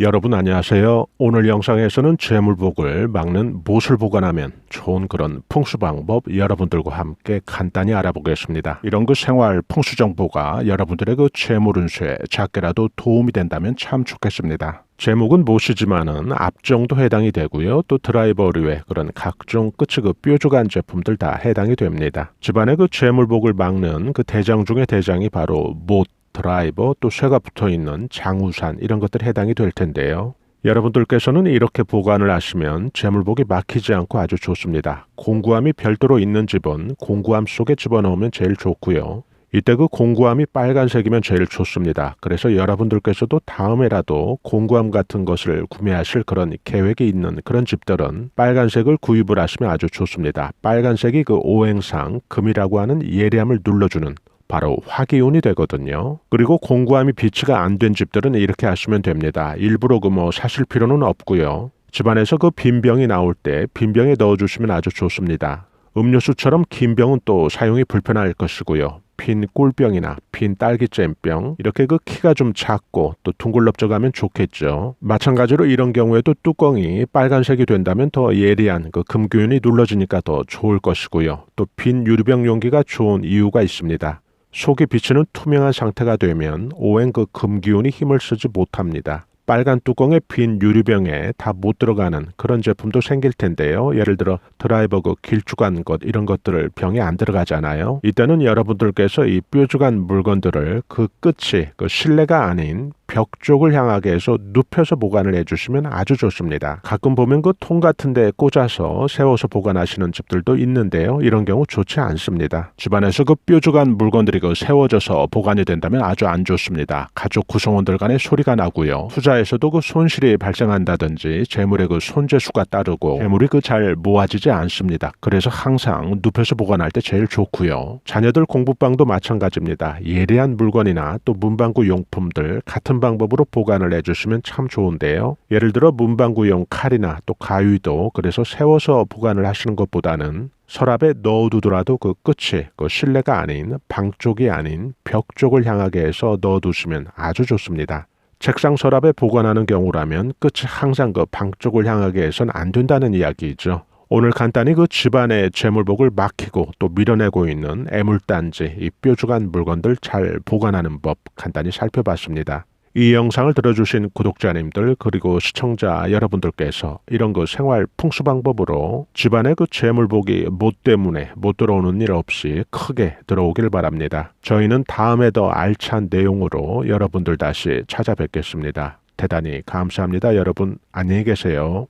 여러분 안녕하세요. 오늘 영상에서는 재물복을 막는 못을 보관하면 좋은 그런 풍수 방법 여러분들과 함께 간단히 알아보겠습니다. 이런 그 생활 풍수 정보가 여러분들의 그 재물 운수에 작게라도 도움이 된다면 참 좋겠습니다. 제목은 못이지만은 앞정도 해당이 되고요. 또 드라이버 류의 그런 각종 끝이 그 뾰족한 제품들 다 해당이 됩니다. 집안의 그 재물복을 막는 그 대장 중의 대장이 바로 못 드라이버 또 쇠가 붙어 있는 장우산 이런 것들이 해당이 될 텐데요. 여러분들께서는 이렇게 보관을 하시면 재물복이 막히지 않고 아주 좋습니다. 공구함이 별도로 있는 집은 공구함 속에 집어넣으면 제일 좋고요. 이때 그 공구함이 빨간색이면 제일 좋습니다. 그래서 여러분들께서도 다음에라도 공구함 같은 것을 구매하실 그런 계획이 있는 그런 집들은 빨간색을 구입을 하시면 아주 좋습니다. 빨간색이 그 오행상 금이라고 하는 예리함을 눌러주는 바로 화기운이 되거든요. 그리고 공구함이 비치가 안 된 집들은 이렇게 하시면 됩니다. 일부러 그 뭐 사실 필요는 없고요. 집안에서 그 빈병이 나올 때 빈병에 넣어주시면 아주 좋습니다. 음료수처럼 긴 병은 또 사용이 불편할 것이고요. 빈 꿀병이나 빈 딸기잼병 이렇게 그 키가 좀 작고 또 둥글럽적하면 좋겠죠. 마찬가지로 이런 경우에도 뚜껑이 빨간색이 된다면 더 예리한 그 금균이 눌러지니까 더 좋을 것이고요. 또 빈 유리병 용기가 좋은 이유가 있습니다. 속이 비치는 투명한 상태가 되면 오행 그 금기운이 힘을 쓰지 못합니다. 빨간 뚜껑에 빈 유리병에 다 못 들어가는 그런 제품도 생길 텐데요. 예를 들어 드라이버 그 길쭉한 것 이런 것들을 병에 안 들어가잖아요. 이때는 여러분들께서 이 뾰족한 물건들을 그 끝이 그 실내가 아닌 벽 쪽을 향하게 해서 눕혀서 보관을 해주시면 아주 좋습니다. 가끔 보면 그 통 같은 데 꽂아서 세워서 보관하시는 집들도 있는데요. 이런 경우 좋지 않습니다. 집안에서 그 뾰족한 물건들이 그 세워져서 보관이 된다면 아주 안 좋습니다. 가족 구성원들 간에 소리가 나고요. 투자에서도 그 손실이 발생한다든지 재물의 그 손재수가 따르고 재물이 그 잘 모아지지 않습니다. 그래서 항상 눕혀서 보관할 때 제일 좋고요. 자녀들 공부방도 마찬가지입니다. 예리한 물건이나 또 문방구 용품들 같은 방법으로 보관을 해주시면 참 좋은데요. 예를 들어 문방구용 칼이나 또 가위도 그래서 세워서 보관을 하시는 것보다는 서랍에 넣어두더라도 그 끝이 그 실내가 아닌 방 쪽이 아닌 벽 쪽을 향하게 해서 넣어두시면 아주 좋습니다. 책상 서랍에 보관하는 경우라면 끝이 항상 그 방 쪽을 향하게 해서는 안 된다는 이야기죠. 오늘 간단히 그 집안의 재물복을 막히고 또 밀어내고 있는 애물단지, 이 뾰족한 물건들 잘 보관하는 법 간단히 살펴봤습니다. 이 영상을 들어주신 구독자님들 그리고 시청자 여러분들께서 이런 그 생활 풍수 방법으로 집안의 그 재물복이 못 때문에 못 들어오는 일 없이 크게 들어오길 바랍니다. 저희는 다음에 더 알찬 내용으로 여러분들 다시 찾아뵙겠습니다. 대단히 감사합니다. 여러분 안녕히 계세요.